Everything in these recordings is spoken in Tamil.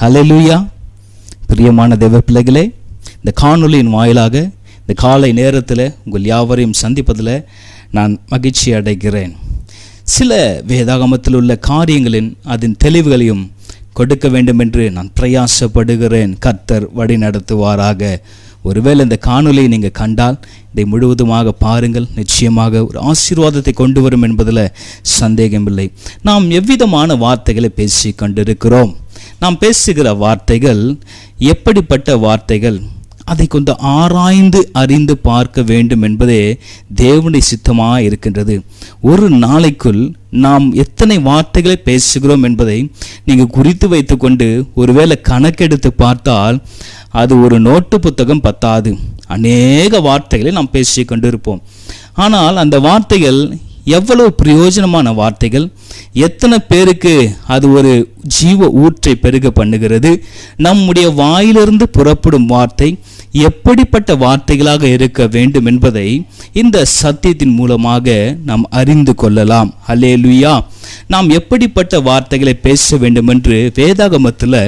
ஹலெலுயா பிரியமான தேவ பிள்ளைகளே இந்த காணொலியின் வாயிலாக இந்த காலை நேரத்தில் உங்கள் யாவரையும் சந்திப்பதில் நான் மகிழ்ச்சி அடைகிறேன். சில வேதாகமத்தில் உள்ள காரியங்களின் அதன் தெளிவுகளையும் கொடுக்க வேண்டும் என்று நான் பிரயாசப்படுகிறேன். கர்த்தர் வழி நடத்துவாராக ஒருவேளை இந்த காணொலியை நீங்கள் கண்டால் இதை முழுவதுமாக பாருங்கள். நிச்சயமாக ஒரு ஆசீர்வாதத்தை கொண்டு வரும் என்பதில் சந்தேகமில்லை. நாம் எவ்விதமான வார்த்தைகளை பேசி கொண்டிருக்கிறோம் நாம் பேசுகிற வார்த்தைகள் எப்படிப்பட்ட வார்த்தைகள் அதை கொஞ்சம் ஆராய்ந்து அறிந்து பார்க்க வேண்டும் என்பதே தேவனுடைய சித்தமாக இருக்கின்றது. ஒரு நாளைக்குள் நாம் எத்தனை வார்த்தைகளை பேசுகிறோம் என்பதை நீங்கள் குறித்து வைத்துக்கொண்டு ஒருவேளை கணக்கெடுத்து பார்த்தால் அது ஒரு நோட்டு புத்தகம் பத்தாது. அநேக வார்த்தைகளை நாம் பேசி கொண்டிருப்போம் ஆனால் அந்த வார்த்தைகள் எவ்வளவு பிரயோஜனமான வார்த்தைகள்? எத்தனை பேருக்கு அது ஒரு ஜீவ ஊற்றை பெருக பண்ணுகிறது? நம்முடைய வாயிலிருந்து புறப்படும் வார்த்தை எப்படிப்பட்ட வார்த்தைகளாக இருக்க வேண்டும் என்பதை இந்த சத்தியத்தின் மூலமாக நாம் அறிந்து கொள்ளலாம். ஹல்லேலூயா நாம் எப்படிப்பட்ட வார்த்தைகளை பேச வேண்டும் என்று வேதாகமத்தில்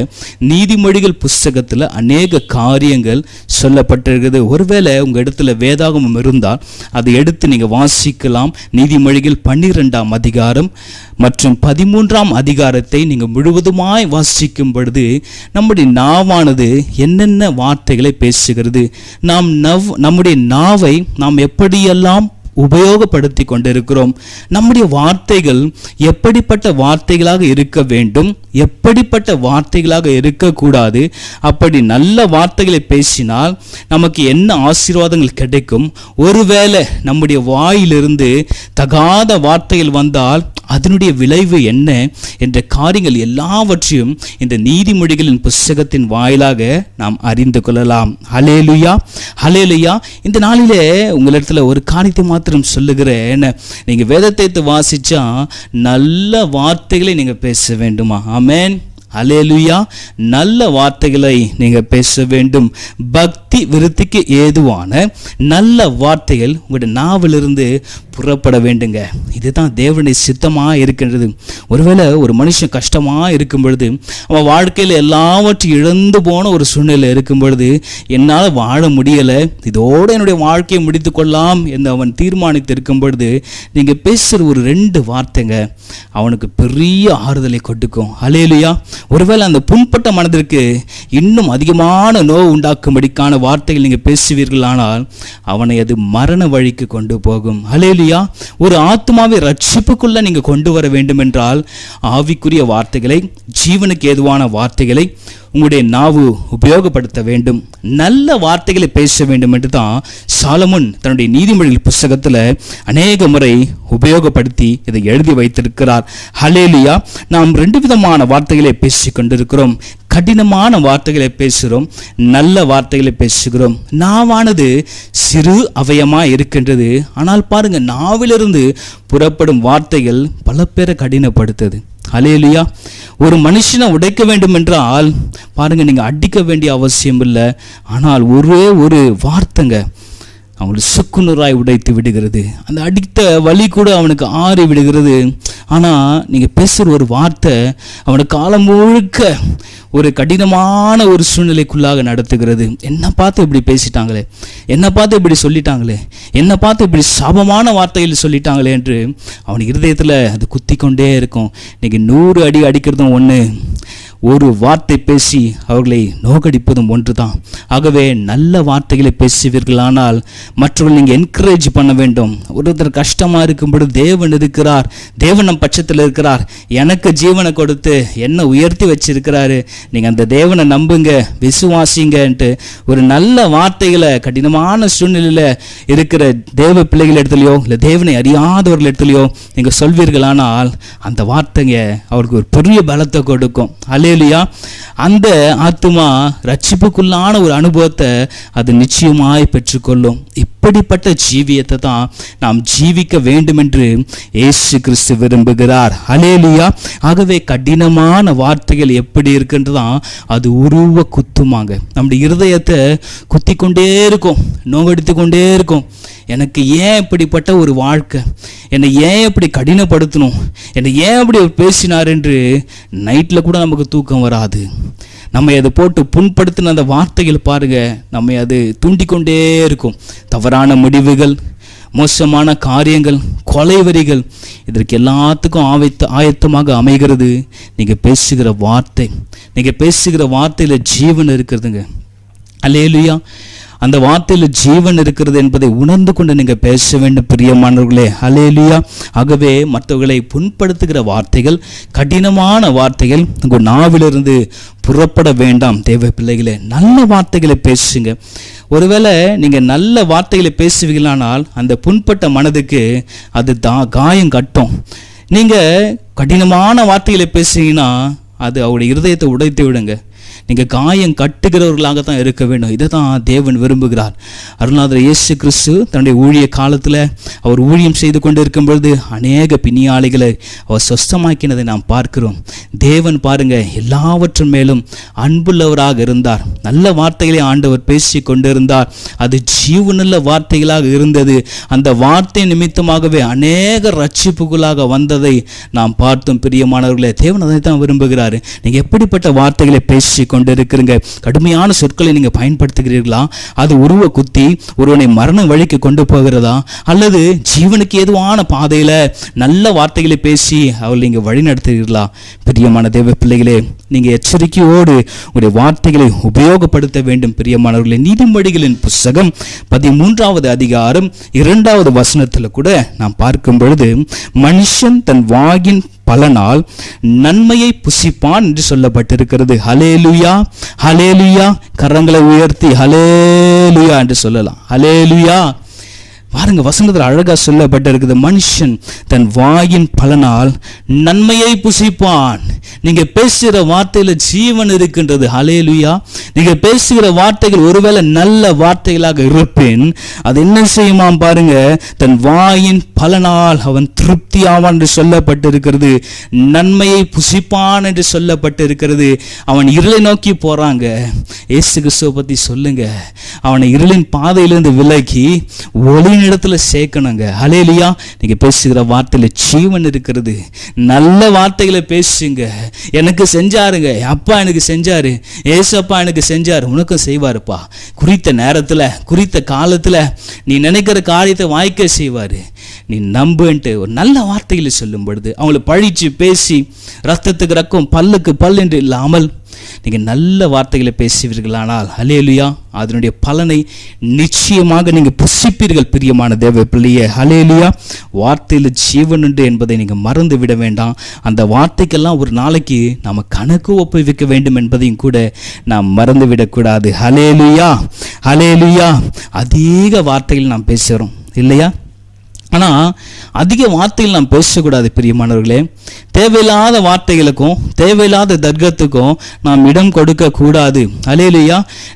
நீதிமொழிகள் புஸ்தகத்தில் அநேக காரியங்கள் சொல்லப்பட்டிருக்கிறது. ஒருவேளை உங்கள் இடத்துல வேதாகமம் இருந்தால் அதை எடுத்து நீங்கள் வாசிக்கலாம். நீதிமொழிகள் பன்னிரெண்டாம் அதிகாரம் மற்றும் பதிமூன்றாம் அதிகாரத்தை நீங்கள் முழுவதுமாய் வாசிக்கும் பொழுது நம்முடைய நாவானது என்னென்ன வார்த்தைகளை பேசுகிறது? நாம் நவ் நம்முடைய நாவை நாம் எப்படியெல்லாம் உபயோகப்படுத்தி கொண்டிருக்கிறோம் நம்முடைய வார்த்தைகள் எப்படிப்பட்ட வார்த்தைகளாக இருக்க வேண்டும் எப்படிப்பட்ட வார்த்தைகளாக இருக்கக்கூடாது அப்படி நல்ல வார்த்தைகளை பேசினால் நமக்கு என்ன ஆசீர்வாதங்கள் கிடைக்கும்? ஒருவேளை நம்முடைய வாயிலிருந்து தகாத வார்த்தைகள் வந்தால் அதனுடைய விளைவு என்ன என்ற காரியங்கள் எல்லாவற்றையும் இந்த நீதிமொழிகளின் புஸ்தகத்தின் வாயிலாக நாம் அறிந்து கொள்ளலாம். ஹலேலுயா ஹலேலுயா இந்த நாளிலே உங்களிடத்துல ஒரு காரியத்தை மாத்திரம் சொல்லுகிறேன். நீங்க வேதத்தை எடுத்து வாசிச்சா நல்ல வார்த்தைகளை நீங்க பேச வேண்டுமா? ஆமேன் அலேலுயா நல்ல வார்த்தைகளை நீங்கள் பேச வேண்டும். பக்தி விருத்திக்கு ஏதுவான நல்ல வார்த்தைகள் உங்களுடைய நாவிலிருந்து புறப்பட வேண்டுங்க. இதுதான் தேவனுடைய சித்தமாக இருக்கின்றது. ஒருவேளை ஒரு மனுஷன் கஷ்டமாக இருக்கும் பொழுது அவன் வாழ்க்கையில் எல்லாவற்றையும் இழந்து போன ஒரு சூழ்நிலை இருக்கும் பொழுது என்னால் வாழ முடியலை. இதோடு என்னுடைய வாழ்க்கையை முடித்து கொள்ளலாம் என்று அவன் தீர்மானித்து இருக்கும் பொழுது நீங்கள் பேசுகிற ஒரு ரெண்டு வார்த்தைங்க அவனுக்கு பெரிய ஆறுதலை கொடுக்கும். அலேலுயா ஒருவேளை அந்த புண்பட்ட மனதிற்கு இன்னும் அதிகமான நோவு உண்டாக்கும்படிக்கான வார்த்தைகள் நீங்கள் பேசுவீர்களானால் அவனை அது மரண வழிக்கு கொண்டு போகும். அலேலியா ஒரு ஆத்மாவை ரட்சிப்புக்குள்ள நீங்க கொண்டு வர வேண்டும் என்றால் ஆவிக்குரிய வார்த்தைகளை ஜீவனுக்கு ஏதுவான வார்த்தைகளை உங்களுடைய நாவு உபயோகப்படுத்த வேண்டும். நல்ல வார்த்தைகளை பேச வேண்டும் என்று தான் சாலமுன் தன்னுடைய நீதிமொழிகள் புஸ்தகத்தில் அநேக முறை உபயோகப்படுத்தி இதை எழுதி வைத்திருக்கிறார். ஹலேலியா நாம் ரெண்டு விதமான வார்த்தைகளை பேசி கொண்டிருக்கிறோம். கடினமான வார்த்தைகளை பேசுகிறோம். நல்ல வார்த்தைகளை பேசுகிறோம். நாவானது சிறு அவயமா இருக்கின்றது. ஆனால் பாருங்க நாவிலிருந்து புறப்படும் வார்த்தைகள் பல பேரை கடினப்படுத்துது. அலையிலையா ஒரு மனுஷனை உடைக்க வேண்டும் என்றால் பாருங்கள் நீங்கள் அடிக்க வேண்டிய அவசியம் இல்லை. ஆனால் ஒரே ஒரு வார்த்தைங்க. அவங்களை சுக்குநூறாய் உடைத்து விடுகிறது. அந்த அடித்த வலி கூட அவனுக்கு ஆறி விடுகிறது. ஆனால் நீங்கள் பேசுகிற ஒரு வார்த்தை அவனை காலம் முழுக்க ஒரு கடினமான ஒரு சூழ்நிலைக்குள்ளாக நடத்துகிறது. என்ன பார்த்து இப்படி பேசிட்டாங்களே. என்ன பார்த்து இப்படி சொல்லிட்டாங்களே. என்ன பார்த்து இப்படி சாபமான வார்த்தைகள் சொல்லிட்டாங்களே என்று அவன் இருதயத்தில் அது குத்தி கொண்டே இருக்கும். இன்னைக்கு நூறு அடி அடிக்கிறதும் ஒன்று ஒரு வார்த்தை பேசி அவர்களை நோகடிப்பதும் ஒன்றுதான். ஆகவே நல்ல வார்த்தைகளை பேசுவீர்களானால் மற்றவர்கள் நீங்கள் என்கரேஜ் பண்ண வேண்டும். ஒருத்தர் கஷ்டமாக இருக்கும்பொழுது தேவன் இருக்கிறார். தேவன் நம் பட்சத்தில் இருக்கிறார். எனக்கு ஜீவனை கொடுத்து என்ன உயர்த்தி வச்சிருக்கிறாரு. நீங்கள் அந்த தேவனை நம்புங்க விசுவாசிங்கன்ட்டு ஒரு நல்ல வார்த்தைகளை கடினமான சூழ்நிலையில் இருக்கிற தேவ பிள்ளைகள் இடத்துலையோ இல்லை தேவனை அறியாதவர்கள் இடத்துலையோ நீங்கள் சொல்வீர்களானால் அந்த வார்த்தைங்க அவருக்கு ஒரு பெரிய பலத்தை கொடுக்கும். இல்லையா அந்த ஆத்துமா ரட்சிப்புக்குள்ளான ஒரு அனுபவத்தை அது நிச்சயமாய் பெற்றுக்கொள்ளும். இப்போ அப்படிப்பட்ட ஜீவியத்தை தான் நாம் ஜீவிக்க வேண்டும் என்று ஏசு கிறிஸ்து விரும்புகிறார். அலேலியா ஆகவே கடினமான வார்த்தைகள் எப்படி இருக்குன்றதான் அது உருவ குத்துமாங்க. நம்முடைய இருதயத்தை குத்தி கொண்டே இருக்கும் நோகடித்து கொண்டே இருக்கும். எனக்கு ஏன் இப்படிப்பட்ட ஒரு வாழ்க்கை? என்னை ஏன் இப்படி கடினப்படுத்தணும்? என்னை ஏன் அப்படி பேசினார் என்று நைட்டில் கூட நமக்கு தூக்கம் வராது. நம்மை அது போட்டு புண்படுத்தின அந்த வார்த்தைகள் பாருங்க நம்மை அது தூண்டிக்கொண்டே இருக்கும். தவறான முடிவுகள் மோசமான காரியங்கள் கொலை வரிகள் இதற்கு எல்லாத்துக்கும் ஆவைத்த ஆயத்தமாக அமைகிறது. நீங்கள் பேசுகிற வார்த்தை நீங்கள் பேசுகிற வார்த்தையில் ஜீவன் இருக்கிறதுங்க. அல்லேலுயா. அந்த வார்த்தையில் ஜீவன் இருக்கிறது என்பதை உணர்ந்து கொண்டு நீங்கள் பேச வேண்டும் பிரியமானவர்களே. அலேலியா ஆகவே மற்றவர்களை புண்படுத்துகிற வார்த்தைகள் கடினமான வார்த்தைகள் உங்கள் நாவிலிருந்து புறப்பட வேண்டாம். தேவ பிள்ளைகளே நல்ல வார்த்தைகளை பேசுங்க. ஒருவேளை நீங்கள் நல்ல வார்த்தைகளை பேசுவீங்களானால் அந்த புண்பட்ட மனதுக்கு அது தா காயம் கட்டும். நீங்கள் கடினமான வார்த்தைகளை பேசுனீங்கன்னா அது அவருடைய இருதயத்தை உடைத்து விடுங்க. நீங்கள் காயம் கட்டுகிறவர்களாக தான் இருக்க வேண்டும். இதை தான் தேவன் விரும்புகிறார். அருணாதர் இயேசு கிறிஸ்து தன்னுடைய ஊழிய காலத்தில் அவர் ஊழியம் செய்து கொண்டு இருக்கும் பொழுது அநேக பிணியாளிகளை அவர் சொஸ்தமாக்கினதை நாம் பார்க்கிறோம். தேவன் பாருங்க எல்லாவற்றின் மேலும் அன்புள்ளவராக இருந்தார். நல்ல வார்த்தைகளை ஆண்டவர் பேசி கொண்டிருந்தார். அது ஜீவனுள்ள வார்த்தைகளாக இருந்தது. அந்த வார்த்தை நிமித்தமாகவே அநேக ரட்சிப்புகளாக வந்ததை நாம் பார்த்தோம் பிரியமானவர்களே. தேவன் அதை தான் விரும்புகிறார். நீங்கள் எப்படிப்பட்ட வார்த்தைகளை பேசி கொண்டிருக்கிறீங்க. கடுமையான சொற்களை நீங்கள் பயன்படுத்துகிறீர்களா? அது உருவ குத்தி ஒருவனை மரண வழிக்கு கொண்டு போகிறதா? அல்லது ஜீவனுக்கு ஏதுவான பாதையில் நல்ல வார்த்தைகளை பேசி அவள் நீங்கள் வழி நடத்துகிறீர்களா பிரியமான தேவ பிள்ளைகளே நீங்கள் எச்சரிக்கையோடு உங்களுடைய வார்த்தைகளை உபயோகப்படுத்த வேண்டும் பிரியமானவர்களே. நீதிமொழிகளின் புஸ்தகம் பதிமூன்றாவது அதிகாரம் இரண்டாவது வசனத்தில் கூட நாம் பார்க்கும் பொழுது மனுஷன் தன் வாயின் பலனால் நன்மையை புசிப்பான் என்று சொல்லப்பட்டிருக்கிறது. ஹலேலுயா ஹலேலுயா கரங்களை உயர்த்தி ஹலேலுயா என்று சொல்லலாம். ஹலேலுயா பாருங்க வசனத்தில் அழகா சொல்லப்பட்டிருக்குது மனுஷன் தன் வாயின் பலனால் நன்மையை புசிப்பான். நீங்க பேசுகிற வார்த்தையில ஜீவன் இருக்கின்றது. ஹலேலுயா நீங்க பேசுகிற வார்த்தைகள் ஒருவேளை நல்ல வார்த்தைகளாக இருப்பேன். அது என்ன செய்யுமாம் பாருங்க தன் வாயின் பலனால் அவன் திருப்தி ஆவான் என்று சொல்லப்பட்டிருக்கிறது. நன்மையை புசிப்பான் என்று சொல்லப்பட்டிருக்கிறது. அவன் இருளை நோக்கி போறாங்க. ஏசு கிறிஸ்துவை பத்தி சொல்லுங்க. அவனை இருளின் பாதையிலிருந்து விலகி ஒளி ஒளியின் இடத்துல சேர்க்கணுங்க. ஹலேலியா நீங்க பேசுகிற வார்த்தையில ஜீவன் இருக்கிறது. நல்ல வார்த்தைகளை பேசுங்க. எனக்கு செஞ்சாருங்க. அப்பா எனக்கு செஞ்சாரு. ஏசப்பா எனக்கு செஞ்சாரு. உனக்கும் செய்வாருப்பா. குறித்த நேரத்துல குறித்த காலத்துல நீ நினைக்கிற காரியத்தை வாய்க்க செய்வாரு. நீ நம்புன்ட்டு ஒரு நல்ல வார்த்தைகளை சொல்லும் பொழுது அவங்கள பழிச்சு பேசி ரத்தத்துக்கு ரக்கம் பல்லுக்கு பல் என்று இல்லாமல் நீங்கள் நல்ல வார்த்தைகளை பேசுவீர்களானால் ஹலேலுயா அதனுடைய பலனை நிச்சயமாக நீங்கள் புசிப்பீர்கள் பிரியமான தேவ பிள்ளையே ஹலேலுயா வார்த்தையில் ஜீவன் உண்டு என்பதை நீங்கள் மறந்து விட வேண்டாம். அந்த வார்த்தைக்கெல்லாம் ஒரு நாளைக்கு நாம் கணக்கு ஒப்புவிக்க வேண்டும் என்பதையும் கூட நாம் மறந்து விடக்கூடாது. ஹலேலுயா ஹலேலுயா அதிக வார்த்தைகள் நாம் பேசுகிறோம் இல்லையா? ஆனால் அதிக வார்த்தைகள் நாம் பேசக்கூடாது பிரியமானவர்களே. தேவையில்லாத வார்த்தைகளுக்கும் தேவையில்லாத தர்க்கத்துக்கும் நாம் இடம் கொடுக்க கூடாது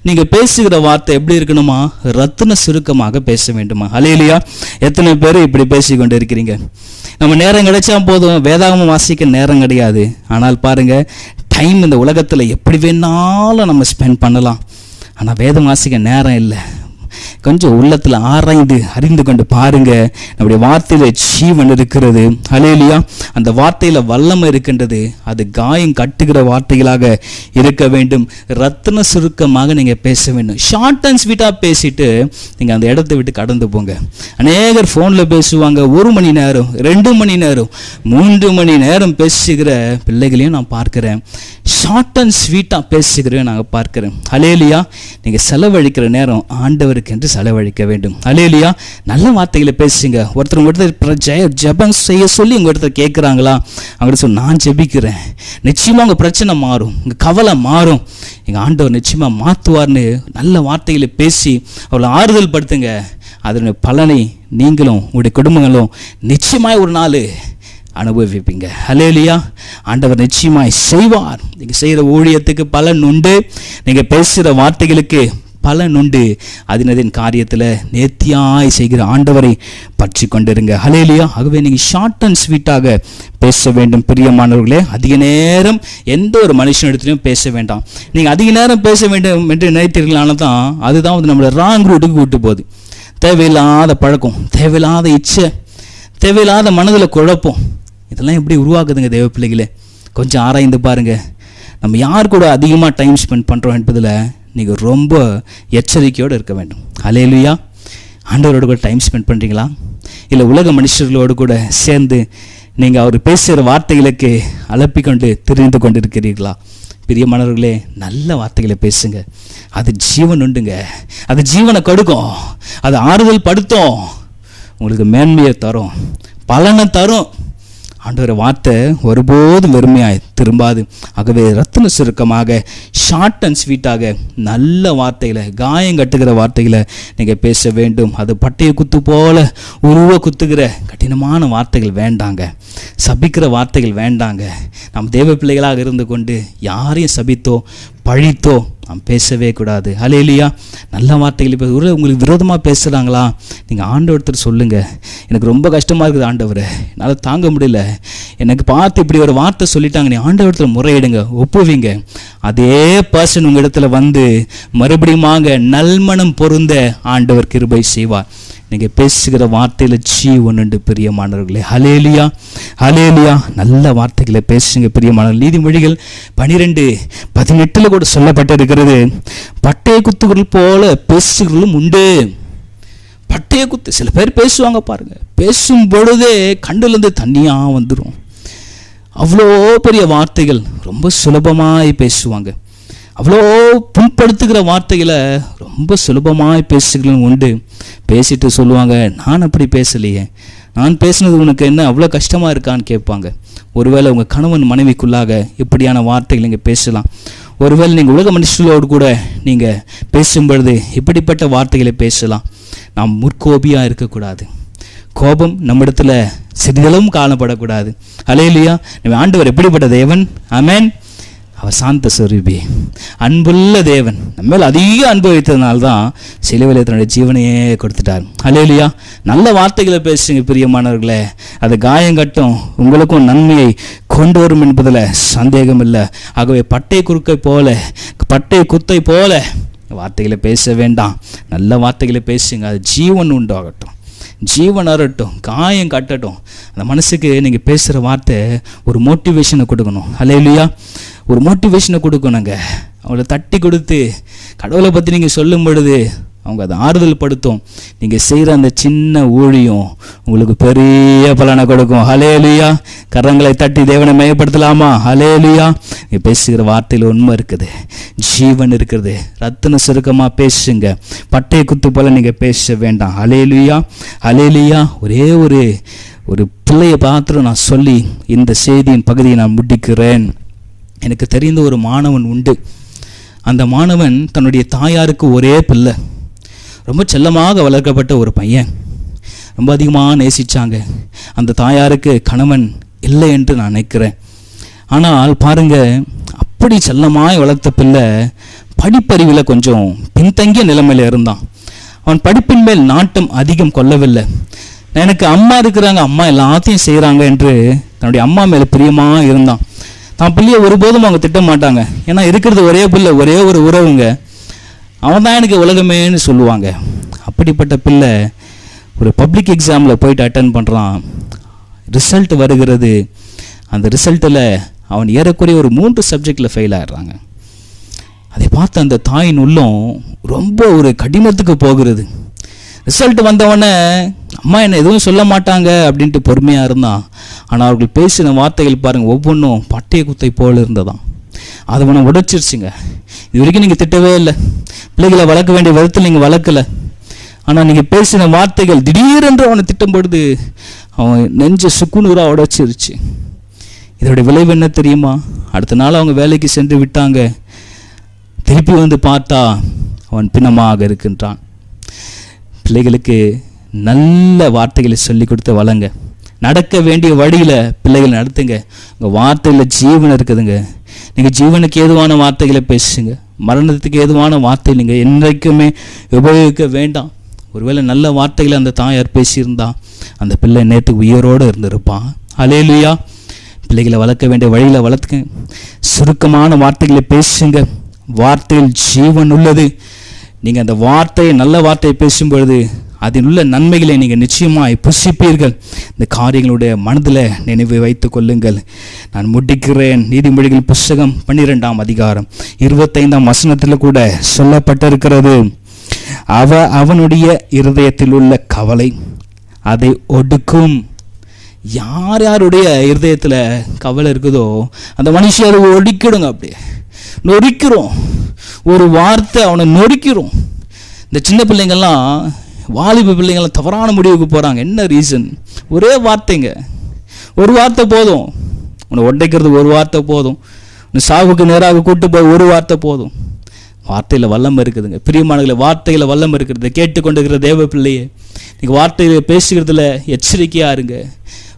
நீங்கள் பேசுகிற வார்த்தை எப்படி இருக்கணுமா? ரத்தின சுருக்கமாக பேச வேண்டுமா? அலையிலையா எத்தனை பேர் இப்படி பேசி கொண்டு இருக்கிறீங்க நம்ம நேரம் கிடைச்சா போதும். வேதாகமம் வாசிக்க நேரம் கிடையாது. ஆனால் பாருங்க டைம் இந்த உலகத்தில் எப்படி வேணாலும் நம்ம ஸ்பெண்ட் பண்ணலாம். ஆனால் வேதம் வாசிக்க நேரம் இல்லை. கொஞ்சம் உள்ளத்தில் ஆராய்ந்து அறிந்து கொண்டு பாருங்க. நம்முடைய வார்த்தையில ஜீவன் இருக்கிறது. அலேலியா அந்த வார்த்தையில வல்லமை இருக்கின்றது. அது காயம் கட்டுகிற வார்த்தைகளாக இருக்க வேண்டும். ரத்தின சுருக்கமாக நீங்க பேச வேண்டும். ஷார்ட் அண்ட் ஸ்வீட்டாக பேசிட்டு நீங்க அந்த இடத்தை விட்டு கடந்து போங்க. அநேகர் ஃபோனில் பேசுவாங்க. ஒரு மணி நேரம் ரெண்டு மணி நேரம் மூன்று மணி நேரம் பேசுகிற பிள்ளைகளையும் நான் பார்க்கிறேன். ஷார்ட் அண்ட் ஸ்வீட்டாக பேசுகிறேன் நாங்கள் பார்க்கிறேன். அலேலியா நீங்கள் செலவழிக்கிற நேரம் ஆண்டவருக்கு என்று செலவழிக்க வேண்டும். அலேலியா நல்ல வார்த்தைகளை பேசுங்க. ஒருத்தர் ஒருத்தர் ஜெய ஜெபம் செய்ய சொல்லி உங்க ஒருத்தர் கேட்குறாங்களா? அப்படின்னு சொல்லி நான் ஜெபிக்கிறேன். நிச்சயமாக உங்கள் பிரச்சனை மாறும். உங்கள் கவலை மாறும். எங்கள் ஆண்டவர் நிச்சயமாக மாற்றுவார்னு நல்ல வார்த்தைகளை பேசி அவளை ஆறுதல் படுத்துங்க. அதனுடைய பலனை நீங்களும் உங்களுடைய குடும்பங்களும் நிச்சயமாய் ஒரு நாள் அனுபவிப்பீங்க. ஹலேலியா ஆண்டவர் நிச்சயமாய் செய்வார். நீங்கள் செய்கிற ஊழியத்துக்கு பலன் உண்டு. நீங்கள் பேசுகிற வார்த்தைகளுக்கு பலன் உண்டு. அதினதின் காரியத்தில் நேர்த்தியாய் செய்கிற ஆண்டவரை பற்றி கொண்டிருங்க ஹலேலியா ஆகவே நீங்கள் ஷார்ட் அண்ட் ஸ்வீட்டாக பேச வேண்டும் பிரியமானவர்களே. அதிக நேரம் எந்த ஒரு மனுஷனிடத்துலையும் பேச வேண்டாம். நீங்கள் அதிக நேரம் பேச வேண்டும் என்று நினைத்தீர்களான தான் அதுதான் வந்து நம்மளை ராங் ரூட்டுக்கு கூட்டு போகுது. தேவையில்லாத பழக்கம் தேவையில்லாத இச்சை தேவையில்லாத மனதில் குழப்பம் இதெல்லாம் எப்படி உருவாக்குதுங்க தேவ பிள்ளைகளே? கொஞ்சம் ஆராய்ந்து பாருங்க. நம்ம யார் கூட அதிகமாக டைம் ஸ்பெண்ட் பண்ணுறோம் என்பதில் நீங்கள் ரொம்ப எச்சரிக்கையோடு இருக்க வேண்டும். அலையலுயா ஆண்டவரோடு கூட டைம் ஸ்பெண்ட் பண்ணுறீங்களா இல்லை உலக மனுஷர்களோடு கூட சேர்ந்து நீங்கள் அவர் பேசுகிற வார்த்தைகளுக்கு அலப்பிக்கொண்டு தெரிந்து கொண்டு இருக்கிறீர்களா பிரியமானவர்களே நல்ல வார்த்தைகளை பேசுங்க. அது ஜீவன் உண்டுங்க. அது ஜீவனை கொடுக்கும். அது ஆறுதல் படுத்தும். உங்களுக்கு மேன்மையை தரும். பலனை தரும். ஆண்டவர் வார்த்தை ஒருபோதும் வெறுமையாய் திரும்பாது. ஆகவே ரத்தின சுருக்கமாக ஷார்ட் அண்ட் ஸ்வீட்டாக நல்ல வார்த்தைகளை காயம் கட்டுகிற வார்த்தைகளை நீங்கள் பேச வேண்டும். அது பட்டைய குத்து போல உருவ குத்துகிற கடினமான வார்த்தைகள் வேண்டாங்க. சபிக்கிற வார்த்தைகள் வேண்டாங்க. நம் தேவ பிள்ளைகளாக இருந்து கொண்டு யாரையும் சபித்தோ பழித்தோ நாம் பேசவே கூடாது. அலையிலியா நல்ல வார்த்தைகள் இப்போ ஒரு உங்களுக்கு விரோதமாக பேசுகிறாங்களா நீங்கள் ஆண்டவர்த்தர் சொல்லுங்கள் எனக்கு ரொம்ப கஷ்டமாக இருக்குது ஆண்டவரை. என்னால் தாங்க முடியல. எனக்கு பார்த்து இப்படி ஒரு வார்த்தை சொல்லிட்டாங்க. நீ ஆண்டவரத்தில் முறையிடுங்க ஒப்புவீங்க. அதே பர்சன் உங்கள் இடத்துல வந்து மறுபடியுமாக நல்மணம் பொருந்த ஆண்டவர் கிருபை செய்வார். நீங்கள் பேசுகிற வார்த்தையில் ஜீவன் உண்டு பிரியமானவர்களே ஹலேலியா ஹலேலியா நல்ல வார்த்தைகளை பேசுங்க பிரியமானவர்கள் நீதிமொழிகள் பனிரெண்டு பதினெட்டில் கூட சொல்லப்பட்டிருக்கிறது. பட்டய குத்துகள் போல பேசுகிறதும் உண்டு. பட்டய குத்து சில பேர் பேசுவாங்க பாருங்க. பேசும் பொழுதே கண்டுலேருந்து தண்ணியாக வந்துடும் அவ்வளோ பெரிய வார்த்தைகள் ரொம்ப சுலபமாய் பேசுவாங்க. அவ்வளோ புண்படுத்துகிற வார்த்தைகளை ரொம்ப சுலபமாக பேசுகிறதும் உண்டு. பேசிட்டு சொல்லுவாங்க நான் அப்படி பேசலையே. நான் பேசுனது உனக்கு என்ன அவ்வளோ கஷ்டமாக இருக்கான்னு கேட்பாங்க. ஒருவேளை உங்கள் கணவன் மனைவிக்குள்ளாக இப்படியான வார்த்தைகள் நீங்கள் பேசலாம். ஒருவேளை நீங்கள் உலக மனுஷர்களோடு கூட நீங்கள் பேசும் பொழுது இப்படிப்பட்ட வார்த்தைகளை பேசலாம். நாம் முற்கோபியாக இருக்கக்கூடாது. கோபம் நம்மிடத்தில் சிறிதளவும் காணப்படக்கூடாது. அலையிலையா நம்ம ஆண்டவர் எப்படிப்பட்ட தேவன்? அமேன் அவர் சாந்த சொரூபி அன்புள்ள தேவன். நம்ம மேல் அதிக அன்பு வைத்ததுனால தான் சிலுவையில் தன்னுடைய ஜீவனையே கொடுத்துட்டார். அலையிலையா நல்ல வார்த்தைகளை பேசுங்க பிரியமானவர்களே. அது காயம் கட்டும். உங்களுக்கும் நன்மையை கொண்டு வரும் என்பதில் சந்தேகம் இல்லை ஆகவே பட்டை குறுக்கை போல பட்டை குத்தை போல வார்த்தைகளை பேச வேண்டாம். நல்ல வார்த்தைகளை பேசுங்க. அது ஜீவன் உண்டாகட்டும். ஜீவன் அறட்டும். காயம் கட்டட்டும். அந்த மனசுக்கு நீங்கள் பேசுகிற வார்த்தை ஒரு மோட்டிவேஷனை கொடுக்கணும். இல்லையா ஒரு மோட்டிவேஷனை கொடுக்கணுங்க அவங்கள தட்டி கொடுத்து கடவுளை பற்றி நீங்கள் சொல்லும் பொழுது அவங்க அதை ஆறுதல் படுத்தும் நீங்கள் செய்கிற அந்த சின்ன ஊழியம் உங்களுக்கு பெரிய பலனை கொடுக்கும். ஹலேலியா கரங்களை தட்டி தேவனை மயப்படுத்தலாமா ஹலேலியா நீங்கள் பேசுகிற வார்த்தையில் உண்மை இருக்குது. ஜீவன் இருக்குது. ரத்தின சுருக்கமாக பேசுங்க. பட்டை குத்து போல நீங்கள் பேச வேண்டாம். ஹலேலியா ஹலேலியா ஒரே ஒரு ஒரு பிள்ளையை பார்த்துட்டு நான் சொல்லி இந்த செய்தியின் பகுதியை நான் முடிக்கிறேன். எனக்கு தெரிந்த ஒரு மாணவன் உண்டு. அந்த மாணவன் தன்னுடைய தாயாருக்கு ஒரே பிள்ளை. ரொம்ப செல்லமாக வளர்க்கப்பட்ட ஒரு பையன். ரொம்ப அதிகமாக நேசிச்சாங்க. அந்த தாயாருக்கு கணவன் இல்லை என்று நான் நினைக்கிறேன். ஆனால் பாருங்க அப்படி செல்லமாய் வளர்த்த பிள்ளை படிப்பறிவில் கொஞ்சம் பின்தங்கிய நிலைமையில் இருந்தான். அவன் படிப்பின் மேல் நாட்டம் அதிகம் கொள்ளவில்லை. எனக்கு அம்மா இருக்கிறாங்க அம்மா எல்லாத்தையும் செய்கிறாங்க என்று தன்னுடைய அம்மா மேலே பிரியமாக இருந்தான். தான் பிள்ளைய ஒருபோதும் அவங்க திட்ட மாட்டாங்க. ஏன்னா இருக்கிறது ஒரே பிள்ளை ஒரே ஒரு உறவுங்க. அவன் தான் எனக்கு உலகமேன்னு சொல்லுவாங்க. அப்படிப்பட்ட பிள்ளை ஒரு பப்ளிக் எக்ஸாமில் போயிட்டு அட்டன் பண்ணுறான் ரிசல்ட் வருகிறது. அந்த ரிசல்ட்டில் அவன் ஏறக்குறைய ஒரு மூன்று சப்ஜெக்டில் ஃபெயில் ஆகிடுறாங்க அதை பார்த்து அந்த தாயின் உள்ளம் ரொம்ப ஒரு கடினத்துக்கு போகிறது. ரிசல்ட் வந்தவொடனே அம்மா என்ன எதுவும் சொல்ல மாட்டாங்க அப்படின்ட்டு பொறுமையாக இருந்தான். ஆனால் அவர்கள் பேசின வார்த்தைகள் பாருங்கள் ஒவ்வொன்றும் பட்டைய குத்தை போல் இருந்ததான் அதை அவனை உடைச்சிருச்சுங்க. இது வரைக்கும் நீங்கள் திட்டவே இல்லை. பிள்ளைகளை வளர்க்க வேண்டிய விதத்தில் நீங்கள் வளர்க்கலை. ஆனால் நீங்கள் பேசின வார்த்தைகள் திடீரென்று அவனை திட்டும் பொழுது அவன் நெஞ்ச சுக்குநூறாக உடைச்சிருச்சு. இதோட விளைவு என்ன தெரியுமா? அடுத்த நாள் அவங்க வேலைக்கு சென்று விட்டாங்க. திருப்பி வந்து பார்த்தா அவன் பிணமாக இருக்கின்றான். பிள்ளைகளுக்கு நல்ல வார்த்தைகளை சொல்லி கொடுத்து வளங்க நடக்க வேண்டிய வழியில் பிள்ளைகளை நடத்துங்க. உங்கள் வார்த்தையில் ஜீவன் இருக்குதுங்க. நீங்கள் ஜீவனுக்கு ஏதுவான வார்த்தைகளை பேசுங்க. மரணத்துக்கு ஏதுவான வார்த்தை நீங்கள் என்றைக்குமே உபயோகிக்க வேண்டாம். ஒருவேளை நல்ல வார்த்தைகளை அந்த தாயார் பேசியிருந்தா அந்த பிள்ளை நேற்று உயிரோடு இருந்திருப்பான். அலேலுயா பிள்ளைகளை வளர்க்க வேண்டிய வழியில் வளர்த்துங்க. சுருக்கமான வார்த்தைகளை பேசுங்க. வார்த்தையில் ஜீவன் உள்ளது. நீங்கள் அந்த வார்த்தையை நல்ல வார்த்தையை பேசும் பொழுது அதில் உள்ள நன்மைகளை நீங்கள் நிச்சயமாய் புசிப்பீர்கள். இந்த காரியங்களுடைய மனதில் நினைவு வைத்து கொள்ளுங்கள். நான் முடிக்கிறேன். நீதிமொழிகள் புஸ்தகம் பன்னிரெண்டாம் அதிகாரம் இருபத்தைந்தாம் வசனத்தில் கூட சொல்லப்பட்டிருக்கிறது. அவ அவனுடைய இருதயத்தில் உள்ள கவலை அதை ஒடுக்கும். யார் யாருடைய இருதயத்தில் கவலை இருக்குதோ அந்த மனுஷன் அதை ஒடுக்கிடுங்க அப்படியே. நொறிக்கிறோம். ஒரு வார்த்தை அவனை நொறிக்கிறோம். இந்த சின்ன பிள்ளைங்கள்லாம் வாலிப பிள்ளைங்கள்லாம் தவறான முடிவுக்கு போகிறாங்க என்ன ரீசன் ஒரே வார்த்தைங்க. ஒரு வார்த்தை போதும். உன்னை உடைக்கிறது ஒரு வார்த்தை போதும். உன்னை சாவுக்கு நேராக கூட்டு போய் ஒரு வார்த்தை போதும். வார்த்தையில் வல்லம் இருக்குதுங்க. பிரியமானங்களை வார்த்தையில் வல்லம் இருக்கிறது. கேட்டுக்கொண்டிருக்கிற தேவ பிள்ளையே நீங்கள் வார்த்தையில் பேசுகிறதுல எச்சரிக்கையாக இருங்க.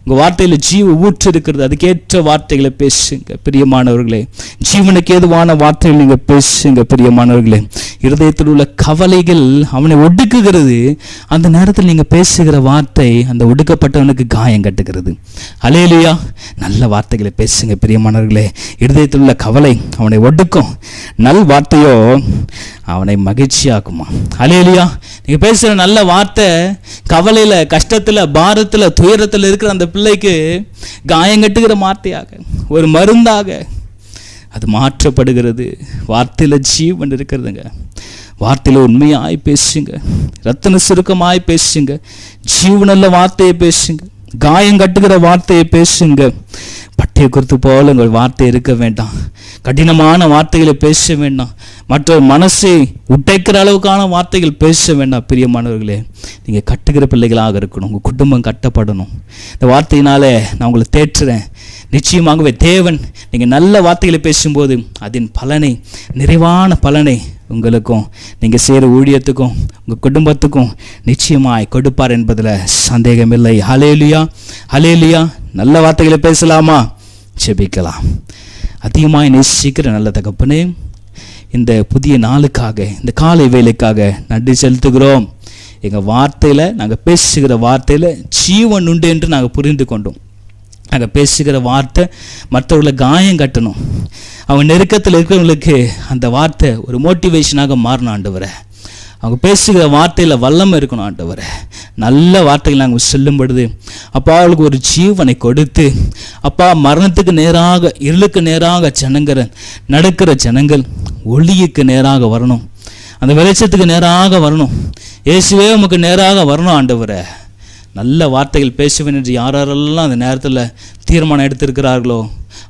உங்கள் வார்த்தையில் ஜீவ ஊற்று இருக்கிறது அதுக்கேற்ற வார்த்தைகளை பேசுங்க பிரியமானவர்களே. ஜீவனுக்கு ஏதுவான வார்த்தைகள் நீங்கள் பேசுங்க பிரியமானவர்களே. இருதயத்தில் உள்ள கவலைகள் அவனை ஒடுக்குகிறது. அந்த நேரத்தில் நீங்கள் பேசுகிற வார்த்தை அந்த ஒடுக்கப்பட்டவனுக்கு காயம் கட்டுகிறது. அலையிலையா நல்ல வார்த்தைகளை பேசுங்க பிரியமானவர்களே. இருதயத்தில் உள்ள கவலை அவனை ஒடுக்கும். நல் வார்த்தையோ அவனை மகிழ்ச்சியாக்குமா. அலேலியா நீங்கள் பேசுகிற நல்ல வார்த்தை கவலையில் கஷ்டத்தில் பாரத்தில் துயரத்தில் இருக்கிற அந்த பிள்ளைக்கு காயம் கட்டுகிற வார்த்தையாக ஒரு மருந்தாக அது மாற்றப்படுகிறது. வார்த்தையில் ஜீவன் இருக்கிறதுங்க. வார்த்தையில் உண்மையாய் பேசுங்க. ரத்தன சுருக்கமாய் பேசுங்க. ஜீவனில் வார்த்தையை பேசுங்க. காயம் கட்டுகிற வார்த்தையை பேசுங்க. பட்டய குறித்து போல உங்கள் வார்த்தை இருக்க வேண்டாம். கடினமான வார்த்தைகளை பேச வேண்டாம். மற்ற மனசை உடைக்கிற அளவுக்கான வார்த்தைகள் பேச வேண்டாம் பிரியமானவர்களே. நீங்கள் கட்டுகிற பிள்ளைகளாக இருக்கணும். உங்கள் குடும்பம் கட்டப்படணும். இந்த வார்த்தையினால் நான் உங்களை தேற்றுறேன். நிச்சயமாகவே தேவன் நீங்கள் நல்ல வார்த்தைகளை பேசும்போது அதன் பலனை நிறைவான பலனை உங்களுக்கும் நீங்கள் செய்கிற ஊழியத்துக்கும் உங்கள் குடும்பத்துக்கும் நிச்சயமாய் கொடுப்பார் என்பதில் சந்தேகமில்லை. ஹலேலியா ஹலேலியா நல்ல வார்த்தைகளை பேசலாமா? செபிக்கலாம் அதிகமாக நேசிக்கிற நல்ல தகப்பனே இந்த புதிய நாளுக்காக இந்த காலை வேலைக்காக நன்றி செலுத்துகிறோம். எங்கள் வார்த்தையில் நாங்கள் பேசுகிற வார்த்தையில் ஜீவன் உண்டு என்று நாங்கள் புரிந்து கொண்டோம். நாங்கள் பேசுகிற வார்த்தை மற்றவர்களை காயம் கட்டணும். அவங்க நெருக்கத்தில் இருக்கிறவங்களுக்கு அந்த வார்த்தை ஒரு மோட்டிவேஷனாக மாறணும் ஆண்டவரை. அவங்க பேசுகிற வார்த்தையில் வல்லமை இருக்கணும் ஆண்டவரை. நல்ல வார்த்தைகள் நாங்கள் செல்லும்படுது. பொழுது அப்பா அவளுக்கு ஒரு ஜீவனை கொடுத்து அப்பா மரணத்துக்கு நேராக இருளுக்கு நேராக ஜனங்கிற நடக்கிற ஜனங்கள் ஒளியுக்கு நேராக வரணும். அந்த வெளிச்சத்துக்கு நேராக வரணும். இயேசுவே உமக்கு நேராக வரணும் ஆண்டவரை. நல்ல வார்த்தைகள் பேசுவேன் என்று யாரெல்லாம் அந்த நேரத்தில் தீர்மானம் எடுத்திருக்கிறார்களோ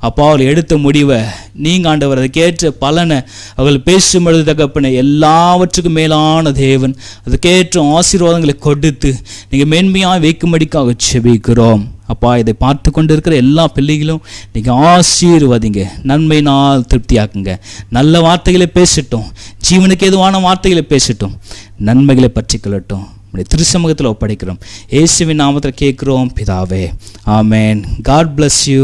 அப்பா அவள் எடுத்த முடிவை நீங்கள் ஆண்டவர் அதுக்கேற்ற பலனை அவர்கள் பேசும் பொழுது தகப்பன எல்லாவற்றுக்கும் மேலான தேவன் அதுக்கேற்ற ஆசீர்வாதங்களை கொடுத்து நீங்கள் மேன்மையாக வைக்கும்படிக்காக செபிக்கிறோம் அப்பா இதை பார்த்து கொண்டு இருக்கிற எல்லா பிள்ளைகளும் நீங்கள் ஆசீர்வாதிங்க. நன்மை நாள் திருப்தியாக்குங்க. நல்ல வார்த்தைகளை பேசட்டும். ஜீவனுக்கு எதுவான வார்த்தைகளை பேசட்டும். நன்மைகளை பற்றி கொள்ளட்டும். உடைய திருசமூகத்தில் ஒப்படைக்கிறோம். இயேசுவின் நாமத்தில் கேட்குறோம் பிதாவே. ஆமேன். God bless you